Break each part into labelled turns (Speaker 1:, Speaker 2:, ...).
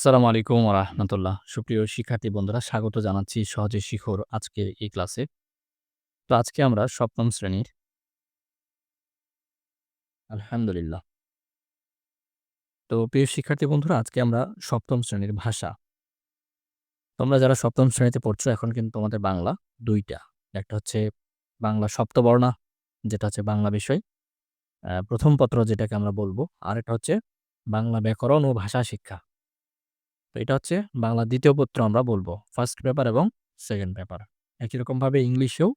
Speaker 1: আসসালামু আলাইকুম রাহমাতুল্লাহ। সুপ্রিয় শিক্ষার্থী বন্ধুরা, স্বাগত জানাচ্ছি সহজে শিখর আজকের এই ক্লাসে। তো আজকে আমরা সপ্তম শ্রেণির আলহামদুলিল্লাহ। তো প্রিয় শিক্ষার্থী বন্ধুরা, আজকে আমরা সপ্তম শ্রেণির ভাষা। তোমরা যারা সপ্তম শ্রেণীতে পড়ছো, এখন কিন্তু তোমাদের বাংলা দুইটা একটা হচ্ছে বাংলা সপ্তবর্ণা, যেটা হচ্ছে বাংলা বিষয়। প্রথম পত্র যেটাকে আমরা বলব। আরেকটা হচ্ছে বাংলা ব্যাকরণ ও ভাষা শিক্ষা। তো এটা হচ্ছে বাংলা দ্বিতীয় পত্র আমরা বলব। ফার্স্ট পেপার এবং সেকেন্ড পেপার। একই রকমভাবে ইংলিশেও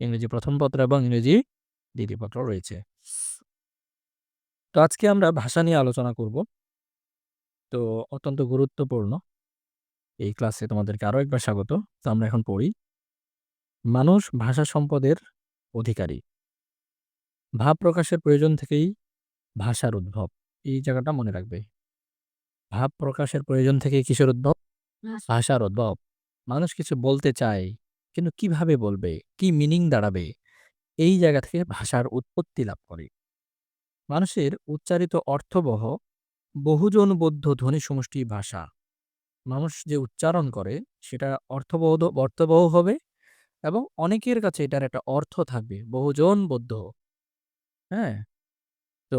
Speaker 1: ইংরেজি প্রথম পত্র এবং ইংরেজি দ্বিতীয় পত্র রয়েছে। তো আজকে আমরা ভাষা নিয়ে আলোচনা করব। তো অত্যন্ত গুরুত্বপূর্ণ। এই ক্লাসে তোমাদেরকে আরও একবার স্বাগত। তো আমরা এখন পড়ি। মানুষ ভাষা সম্পদের অধিকারী। ভাব প্রকাশের প্রয়োজন থেকেই ভাষার উদ্ভব। এই জায়গাটা মনে রাখবে। ভাব প্রকাশের প্রয়োজন থেকে কিসের উদ্ভব? ভাষার উদ্ভব। মানুষ কিছু বলতে চায়, কিন্তু কীভাবে বলবে? কি মিনিং দাঁড়াবে? এই জায়গা থেকে ভাষার উৎপত্তি লাভ করে। মানুষের উচ্চারিত অর্থবহ বহুজনবোধ্য ধ্বনি সমষ্টি ভাষা। মানুষ যে উচ্চারণ করে সেটা অর্থবহ অর্থবহ হবে এবং অনেকের কাছে এটার একটা অর্থ থাকবে। বহুজনবোধ্য। হ্যাঁ? তো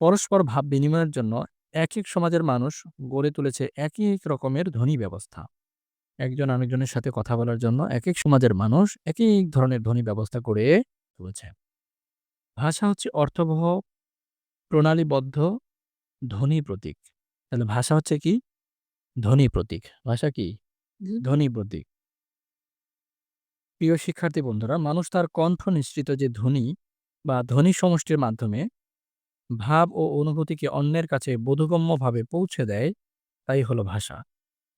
Speaker 1: পরস্পর ভাব বিনিময়ের জন্য একেক সমাজের মানুষ গড়ে তুলেছে একেক রকমের ধ্বনি ব্যবস্থা। একজন আরেকজনের সাথে কথা বলার জন্য এক এক সমাজের মানুষ একেক ধরনের ধ্বনি ব্যবস্থা করে তুলেছে। ভাষা হচ্ছে অর্থবহ প্রণালীবদ্ধ ধ্বনি প্রতীক। তাহলে ভাষা হচ্ছে কি? ধ্বনি প্রতীক। ভাষা কি? ধ্বনি প্রতীক। প্রিয় শিক্ষার্থী বন্ধুরা, মানুষ তার কণ্ঠ নিঃসৃত যে ধ্বনি বা ধ্বনি সমষ্টির মাধ্যমে ভাব ও অনুভূতিকে অন্যের কাছে বোধগম্যভাবে পৌঁছে দেয়, তাই হলো ভাষা।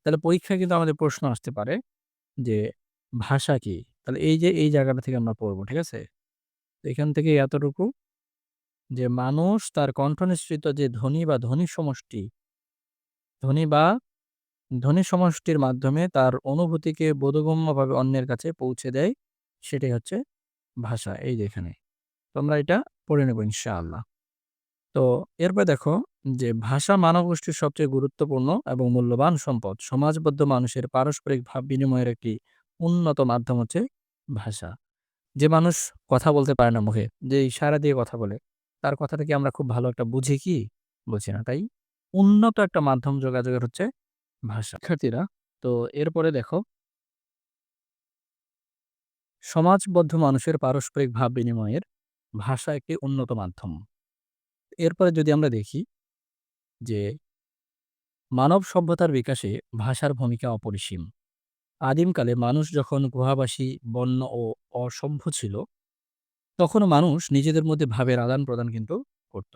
Speaker 1: তাহলে পরীক্ষায় কিন্তু আমাদের প্রশ্ন আসতে পারে যে ভাষা কি? তাহলে এই যে এই জায়গাটা থেকে আমরা পড়ব ঠিক আছে? তো এখান থেকে এতটুকু যে মানুষ তার কণ্ঠ নিঃসৃত যে ধ্বনি বা ধ্বনি সমষ্টি ধ্বনি বা ধ্বনি সমষ্টির মাধ্যমে তার অনুভূতিকে বোধগম্যভাবে অন্যের কাছে পৌঁছে দেয়, সেটাই হচ্ছে ভাষা। এই যে এখানে। তোমরা এটা পড়ে নেব ইনশাআল্লাহ। তো এরপর দেখো যে ভাষা মানবগোষ্ঠীর সবচেয়ে গুরুত্বপূর্ণ এবং মূল্যবান সম্পদ। সমাজবদ্ধ মানুষের পারস্পরিক ভাব বিনিময়ের একটি উন্নত মাধ্যম হচ্ছে ভাষা। যে মানুষ কথা বলতে পারে না মুখে, যে ইশারা দিয়ে কথা বলে, তার কথাটা কি আমরা খুব ভালো একটা বুঝি কি? বুঝি না। তাই উন্নত একটা মাধ্যম যোগাযোগের হচ্ছে ভাষা। শিক্ষার্থীরা তো এরপরে দেখো সমাজবদ্ধ মানুষের পারস্পরিক ভাব বিনিময়ের ভাষা একটি উন্নত মাধ্যম। এরপরে যদি আমরা দেখি যে মানব সভ্যতার বিকাশে ভাষার ভূমিকা অপরিসীম। আদিমকালে মানুষ যখন গুহাবাসী, বন্য ও অসভ্য ছিল, তখনও মানুষ নিজেদের মধ্যে ভাবের আদান-প্রদান কিন্তু করত।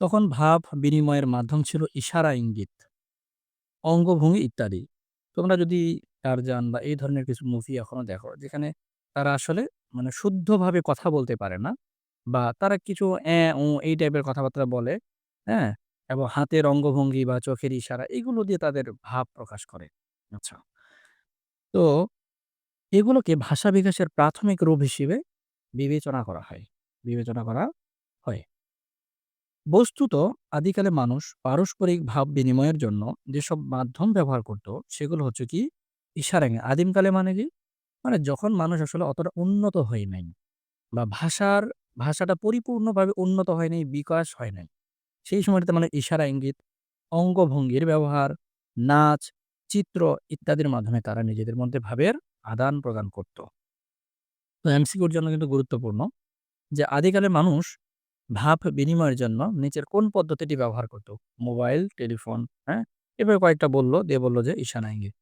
Speaker 1: তখন ভাব বিনিময়ের মাধ্যম ছিল ইশারা, ইঙ্গিত, অঙ্গভঙ্গি ইত্যাদি। তোমরা যদি টারজান বা এই ধরনের কিছু মুভি এখনও দেখো, যেখানে তারা আসলে মানে শুদ্ধভাবে কথা বলতে পারে না বা তারা কিছু অ্যাঁ, উঁ এই টাইপের কথাবার্তা বলে, হ্যাঁ? এবং হাতের অঙ্গভঙ্গি বা চোখের ইশারা এগুলো দিয়ে তাদের ভাব প্রকাশ করে। আচ্ছা। তো এগুলোকে ভাষা বিকাশের প্রাথমিক রূপ হিসেবে বিবেচনা করা হয়। বিবেচনা করা হয়। বস্তুত আদিকালে মানুষ পারস্পরিক ভাব বিনিময়ের জন্য যেসব মাধ্যম ব্যবহার করত, সেগুলো হচ্ছে কি? ইশারা। আদিমকালে মানে কি? মানে যখন মানুষ আসলে অতটা উন্নত হয় নাই বা ভাষার ভাষাটা পরিপূর্ণভাবে উন্নত হয় নাই, বিকাশ হয় নাই। সেই সময়টাতে মানে ইশারা, ইঙ্গিত, অঙ্গভঙ্গির ব্যবহার, নাচ, চিত্র ইত্যাদির মাধ্যমে তারা নিজেদের মধ্যে ভাবের আদান-প্রদান করত। তো এমসিকিউর জন্য কিন্তু গুরুত্বপূর্ণ যে আদিকালে মানুষ ভাব বিনিময়ের জন্য নিচের কোন পদ্ধতিটি ব্যবহার করত? মোবাইল, টেলিফোন, হ্যাঁ? এভাবে কয়েকটা বলল, দিয়ে বলল যে ইশারা, ইঙ্গিত।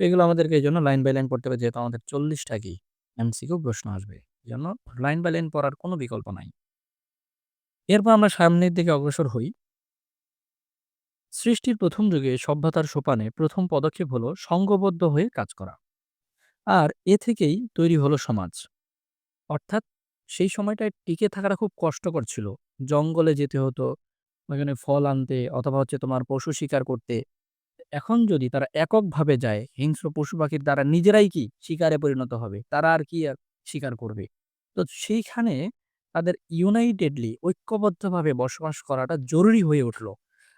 Speaker 1: এগুলো আমাদেরকে এই জন্য লাইন বাই লাইন পড়তে হবে যেহেতু আমাদের ৪০ টা কি এমসিকিউ প্রশ্ন আসবে। এজন্য লাইন বাই লাইন পড়ার কোনো বিকল্প নাই। এরপর আমরা সামনের দিকে অগ্রসর হই। সৃষ্টির প্রথম যুগে সভ্যতার সোপানে প্রথম পদক্ষেপ হলো সংঘবদ্ধ হয়ে কাজ করা। আর এ থেকেই তৈরি হলো সমাজ। অর্থাৎ সেই সময়টায় টিকে থাকাটা খুব কষ্টকর ছিল। জঙ্গলে যেতে হতো, ওইখানে ফল আনতে অথবা হচ্ছে তোমার পশু শিকার করতে। এখন যদি তারা এককভাবে যায়, হিংস্র পশু-পাখির দ্বারা নিজেরাই কি শিকারে পরিণত হবে। তারা আর কি আর শিকার করবে। তো সেইখানে তাদের ইউনাইটেডলি ঐক্যবদ্ধভাবে বসবাস করাটা জরুরি হয়ে উঠল।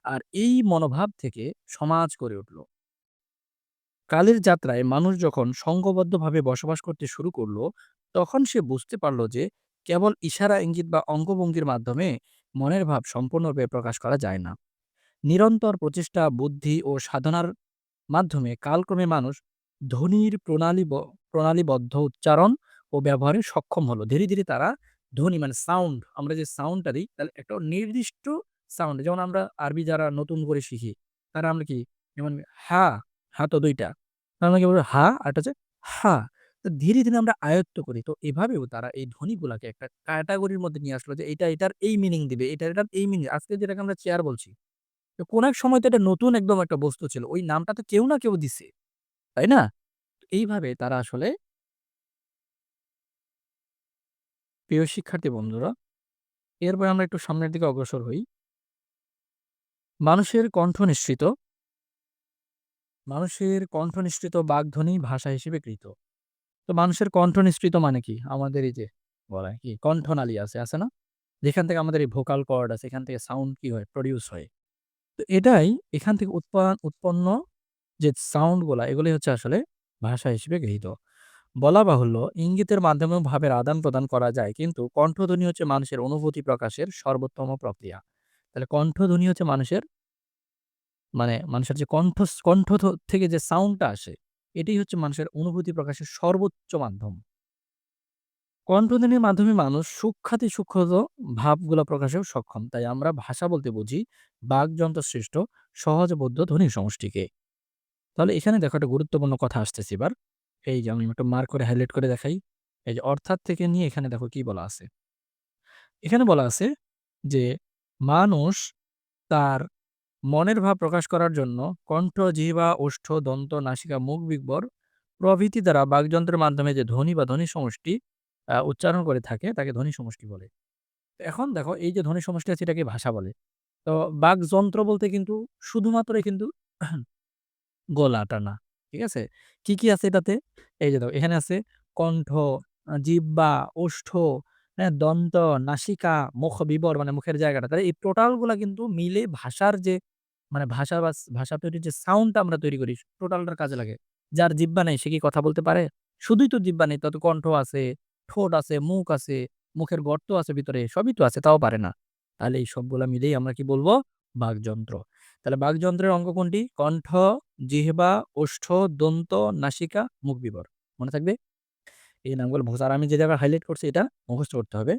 Speaker 1: আর এই মনোভাব থেকে সমাজ গড়ে উঠল। কালের যাত্রায় মানুষ যখন সংঘবদ্ধভাবে বসবাস করতে শুরু করল, তখন সে বুঝতে পারল যে কেবল ইশারা, ইঙ্গিত বা অঙ্গভঙ্গির মাধ্যমে মনের ভাব সম্পূর্ণরূপে প্রকাশ করা যায় না। নিরন্তর প্রচেষ্টা, বুদ্ধি ও সাধনার মাধ্যমে কালক্রমে মানুষ ধ্বনির প্রণালী প্রণালীবদ্ধ উচ্চারণ ও ব্যবহারে সক্ষম হলো। ধীরে, ধীরে তারা ধ্বনি মানে সাউন্ড আমরা যে সাউন্ডটা দিই তাহলে একটা নির্দিষ্ট সাউন্ড যেমন আমরা আরবি যারা নতুন করে শিখি তারা আমরা কি যেমন হা, হা তো ২ টা। আমরা কি বলব হা আরেকটা হচ্ছে হা। তো ধীরে, ধীরে আমরা আয়ত্ত করি। তো এভাবেও তারা এই ধ্বনিগুলাকে একটা ক্যাটাগরির মধ্যে নিয়ে আসলো যে এটা এটার এই মিনিং দিবে, এটা এটার এই মিনিং আজকে যেটাকে আমরা চেয়ার বলছি। তো কোন এক সময় তো এটা নতুন একদম একটা বস্তু ছিল। ওই নামটা তো কেউ না কেউ দিছে। তাই না? এইভাবে তারা আসলে প্রিয় শিক্ষার্থী বন্ধুরা, এরপরে আমরা একটু সামনের দিকে অগ্রসর হই। মানুষের কণ্ঠ নিঃসৃত মানুষের কণ্ঠ নিঃসৃত বাগ্ধ্বনি ভাষা হিসেবে কৃত। তো মানুষের কণ্ঠ নিঃসৃত মানে কি? আমাদের এই যে বলা কি কণ্ঠনালী আছে, আছে না? যেখান থেকে আমাদের এই ভোকাল কর্ড আছে, এখান থেকে সাউন্ড কি হয়? প্রডিউস হয়। তো এটাই এখান থেকে উৎপাদন উৎপন্ন যে সাউন্ড এগুলি হচ্ছে আসলে ভাষা হিসেবে গৃহীত। বলা বাহুল্য ইঙ্গিতের মাধ্যমেও ভাবের আদান-প্রদান করা যায়। কিন্তু কণ্ঠধ্বনি হচ্ছে মানুষের অনুভূতি প্রকাশের সর্বোত্তম প্রক্রিয়া। তাহলে কণ্ঠধ্বনি হচ্ছে মানুষের মানে মানুষের যে কণ্ঠ কণ্ঠ থেকে যে সাউন্ডটা আসে, এটাই হচ্ছে মানুষের অনুভূতি প্রকাশের সর্বোচ্চ মাধ্যম। কণ্ঠধ্বনির মাধ্যমে মানুষ সূক্ষ্মাতি সূক্ষ্মত ভাবগুলা প্রকাশেও সক্ষম। তাই আমরা ভাষা বলতে বুঝি বাকযন্ত্র সৃষ্ট সহজবোধ্য ধ্বনি সমষ্টিকে। তাহলে এখানে দেখো একটা গুরুত্বপূর্ণ কথা আসতেছে এবার। এই যে আমি একটা মার্ক করে হাইলাইট করে দেখাই। এই যে অর্থাৎ থেকে নিয়ে এখানে দেখো কি বলা আছে। এখানে বলা আছে যে মানুষ তার মনের ভাব প্রকাশ করার জন্য কণ্ঠ, জিহ্বা, ওষ্ঠ, দন্ত, নাসিকা, মুখ বিবর প্রভৃতি দ্বারা বাকযন্ত্রের মাধ্যমে যে ধ্বনি বা ধ্বনি সমষ্টি উচ্চারণ করে থাকে তাকে ধ্বনি সমষ্টি বলে। এখন দেখো এই যে ধ্বনি সমষ্টি আছে এটাকে ভাষা বলে। তো বাকযন্ত্র বলতে কিন্তু শুধুমাত্রই কিন্তু গলাটা না। ঠিক আছে? কি, কি আছে এটাতে? এই যে দেখো এখানে আছে কণ্ঠ, আ জিহ্বা, ওষ্ঠ, হ্যাঁ? দন্ত, নাসিকা, মুখবিবর মানে মুখের জায়গাটা। তাহলে এই টোটালগুলা কিন্তু মিলে ভাষার যে মানে ভাষা বাস ভাষা তৈরির যে সাউন্ডটা আমরা তৈরি করি টোটালটার কাজে লাগে। যার জিব্বা নেই সে কি কথা বলতে পারে? শুধুই তো জিহ্বা নেই, তাতে কণ্ঠ আছে, ঠোঁট আছে, মুখ আছে, মুখের গর্ত আছে ভিতরে, সবই তো আছে তাও পারে না। তাহলে এই সবগুলা মিলেই আমরা কি বলব? বাকযন্ত্র। তাহলে বাকযন্ত্রের অঙ্গ কোনটি? কণ্ঠ, জিহ্বা, ওষ্ঠ, দন্ত, নাসিকা, মুখবিবর। মনে থাকবে? এই নামগুলো মুখস্থ আর আমি যে জায়গায় হাইলাইট করছি এটা মুখস্থ করতে হবে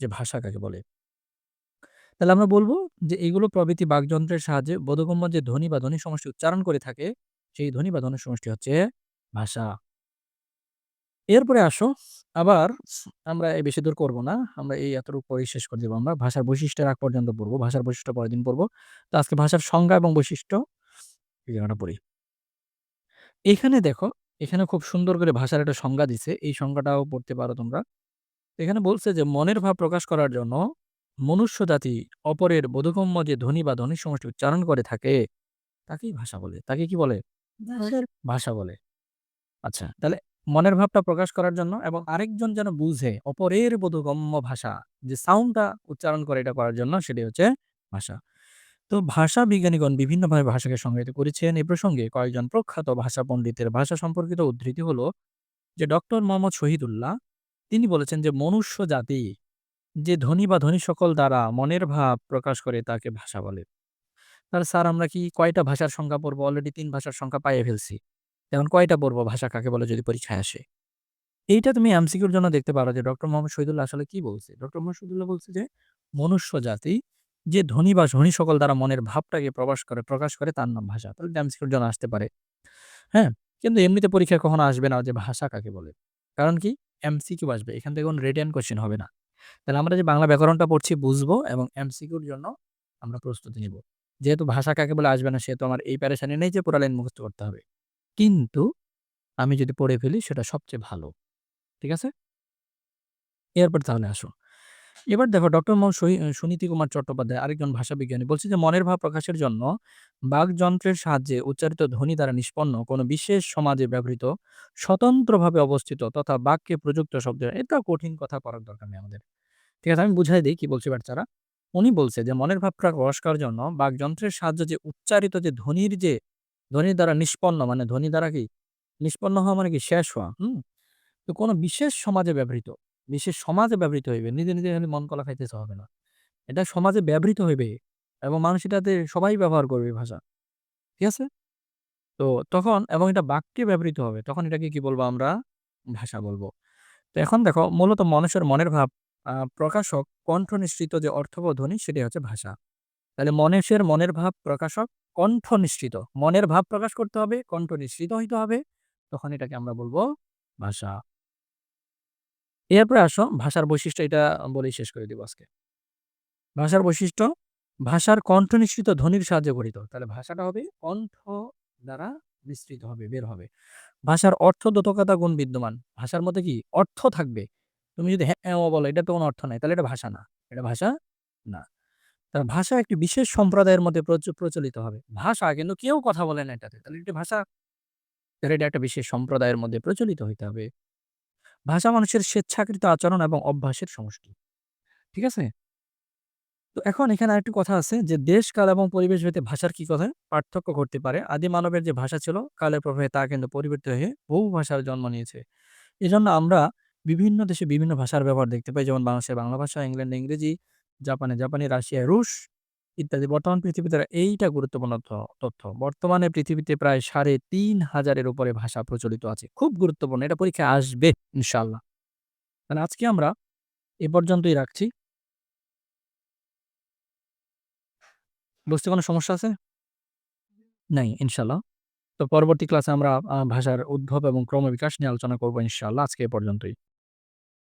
Speaker 1: যে ভাষা কাকে বলে। তাহলে আমরা বলব যে এগুলো প্রভৃতি বাকযন্ত্রের সাহায্যে বোধগম্য যে ধ্বনি বা ধ্বনি সমষ্টি উচ্চারণ করে থাকে, সেই ধ্বনি বা ধ্বনি সমষ্টি হচ্ছে ভাষা। এরপরে আসো আবার আমরা এই বেশি দূর করব না। আমরা এই এতটুকু পরেই শেষ করে দেব আমরা। ভাষার বৈশিষ্ট্যের আগ পর্যন্ত পড়ব ভাষার বৈশিষ্ট্য পরের দিন পড়ব। তো আজকে ভাষার সংজ্ঞা এবং বৈশিষ্ট্য এই জায়গাটা পড়ি। এখানে দেখো, এখানে খুব সুন্দর করে ভাষার একটা সংজ্ঞা দিছে। এই সংজ্ঞাটাও পড়তে পারো তোমরা। এখানে বলছে যে মনের ভাব প্রকাশ করার জন্য মনুষ্য জাতি অপরের বোধগম্য যে ধ্বনি বা ধ্বনি সমষ্টি উচ্চারণ করে থাকে, তাকেই ভাষা বলে। তাকে কি বলে? ভাষা বলে। আচ্ছা, তাহলে মনের ভাবটা প্রকাশ করার জন্য এবং আরেকজন যেন বুঝে অপরের বোধগম্য ভাষা, যে সাউন্ডটা উচ্চারণ করে এটা করার জন্য সেটাই হচ্ছে ভাষা। তো ভাষা বিজ্ঞানীগণ বিভিন্নভাবে ভাষাকে সংজ্ঞায়িত করেছেন। এ প্রসঙ্গে কয়েকজন প্রখ্যাত ভাষা পণ্ডিতের ভাষা সম্পর্কিত উদ্ধৃতি হলো যে ডক্টর মোহাম্মদ শহীদুল্লাহ, তিনি বলেছেন যে মনুষ্য জাতি, যে ধ্বনি বা ধ্বনি সকল দ্বারা মনের ভাব প্রকাশ করে তাকে ভাষা বলে। তাহলে স্যার আমরা কি কয়টা ভাষার সংখ্যা পড়ব? অলরেডি তিন ভাষার সংখ্যা পাইয়ে ফেলছি। এখন কয়টা পড়ব ভাষা কাকে বলে যদি পরীক্ষায় আসে? এইটা তুমি এমসিকিউর জন্য দেখতে পারো যে ডক্টর মোহাম্মদ শহীদুল্লাহ আসলে কি বলছে? ডক্টর মোহাম্মদ শহীদুল্লাহ বলছে যে, মনুষ্য জাতি যে ধনী বা ধনী সকল দ্বারা মনের ভাবটাকে প্রকাশ করে প্রকাশ করে তার নাম ভাষা। তাহলে এমসিকিউর জন্য আসতে পারে। হ্যাঁ? কিন্তু এমনিতে পরীক্ষা কখনো আসবে না যে ভাষা কাকে বলে। কারণ কি? এমসিকিউ আসবে। এখান থেকে কোনো রিটেন কোয়েশ্চেন হবে না। তাহলে আমরা যে বাংলা ব্যাকরণটা পড়ছি বুঝব এবং এমসিকিউর জন্য আমরা প্রস্তুতি নিব। যেহেতু ভাষা কাকে বলে আসবে না, সেহেতু আমার এই প্যারেশানি নেই যে পুরা লাইন মুখস্থ করতে হবে। কিন্তু আমি যদি পড়ে ফেলি সেটা সবচেয়ে ভালো। ঠিক আছে? এরপর তাহলে আসো। এবার দেখো ডক্টর সহি সুনীতি কুমার চট্টোপাধ্যায়, আরেকজন ভাষাবিজ্ঞানী বলছে যে, মনের ভাব প্রকাশের জন্য বাকযন্ত্রের সাহায্যে উচ্চারিত ধ্বনি দ্বারা নিষ্পন্ন কোনো বিশেষ সমাজে ব্যবহৃত স্বতন্ত্রভাবে অবস্থিত তথা বাক্যে প্রযুক্ত শব্দ এটা কঠিন কথা করার দরকার নেই আমাদের। ঠিক আছে? আমি বুঝাই দিই কি বলছি বাচ্চারা। উনি বলছে যে, মনের ভাব প্রকাশ করার জন্য বাকযন্ত্রের সাহায্যে যে উচ্চারিত যে ধ্বনির যে ধ্বনির দ্বারা নিষ্পন্ন মানে ধ্বনি দ্বারা কি? নিষ্পন্ন হওয়া মানে কি? শেষ হওয়া, হুম? তো কোনো বিশেষ সমাজে ব্যবহৃত, বিশেষ সমাজে ব্যবহৃত হইবে, নিজে নিজে মন কলা খাইতেছে হবে না। এটা সমাজে ব্যবহৃত হইবে এবং মানুষ এটাতে সবাই ব্যবহার করবে ভাষা, ঠিক আছে? তো তখন এবং এটা বাক্যে ব্যবহৃত হবে, তখন এটাকে কি বলব আমরা? ভাষা বলব। তো এখন দেখো, মূলত মানুষের মনের ভাব প্রকাশক কণ্ঠ নিঃসৃত যে অর্থবোধ ধ্বনি সেটাই হচ্ছে ভাষা। তাহলে মানুষের মনের ভাব প্রকাশক কণ্ঠ নিঃসৃত। মনের ভাব প্রকাশ করতে হবে, কণ্ঠ নিঃসৃত হইতে হবে। তখন এটাকে আমরা বলব ভাষা। এরপরে আসো, ভাষার বৈশিষ্ট্য এটা বলেই শেষ করে দিব আজকে। ভাষার বৈশিষ্ট্য, ভাষার কণ্ঠ নিঃসৃত ধ্বনির সাহায্যে গঠিত। তাহলে ভাষাটা হবে কণ্ঠ দ্বারা নিঃসৃত হবে, বের হবে। ভাষার অর্থ দোতকতা গুণ বিদ্যমান। ভাষার মধ্যে কি? অর্থ থাকবে। তুমি যদি হ্যাঁ বলো, এটা তো কোনো অর্থ নাই। তাহলে এটা ভাষা না। এটা ভাষা না। তার ভাষা একটি বিশেষ সম্প্রদায়ের মধ্যে প্রচ- প্রচলিত হবে। ভাষা কিন্তু কেউ কথা বলে না এটাতে। তাহলে একটি ভাষা, তাহলে এটা একটা বিশেষ সম্প্রদায়ের মধ্যে প্রচলিত হইতে হবে। ভাষা মানুষের স্বেচ্ছাকৃত আচরণ এবং অভ্যাসের সমষ্টি। ঠিক আছে? তো এখন এখানে আরেকটি কথা আছে যে, দেশ, কাল এবং পরিবেশ ভেদে ভাষার কি কথা? পার্থক্য ঘটতে পারে। আদি মানবের যে ভাষা ছিল, কালের প্রভাবে তা কিন্তু পরিবর্তিত হয়ে বহু ভাষার জন্ম নিয়েছে। এজন্য আমরা বিভিন্ন দেশে বিভিন্ন ভাষার ব্যবহার দেখতে পাই। যেমন বাংলাদেশে বাংলা ভাষা, ইংল্যান্ডে ইংরেজি জাপানে, জাপানি রাশিয়ায় রুশ ইত্যাদি। বর্তমান পৃথিবীতে এইটা গুরুত্বপূর্ণ তথ্য- বর্তমানে পৃথিবীতে প্রায় সাড়ে তিন হাজারের উপরে ভাষা প্রচলিত আছে। খুব গুরুত্বপূর্ণ, এটা পরীক্ষা আসবে ইনশাল্লাহ তাহলে আজকে আমরা এ পর্যন্তই রাখছি। বুঝতে কোনো সমস্যা আছে? নাই ইনশাল্লাহ তো পরবর্তী ক্লাসে আমরা ভাষার উদ্ভব এবং ক্রমবিকাশ নিয়ে আলোচনা করব ইনশাল্লাহ আজকে এ পর্যন্তই।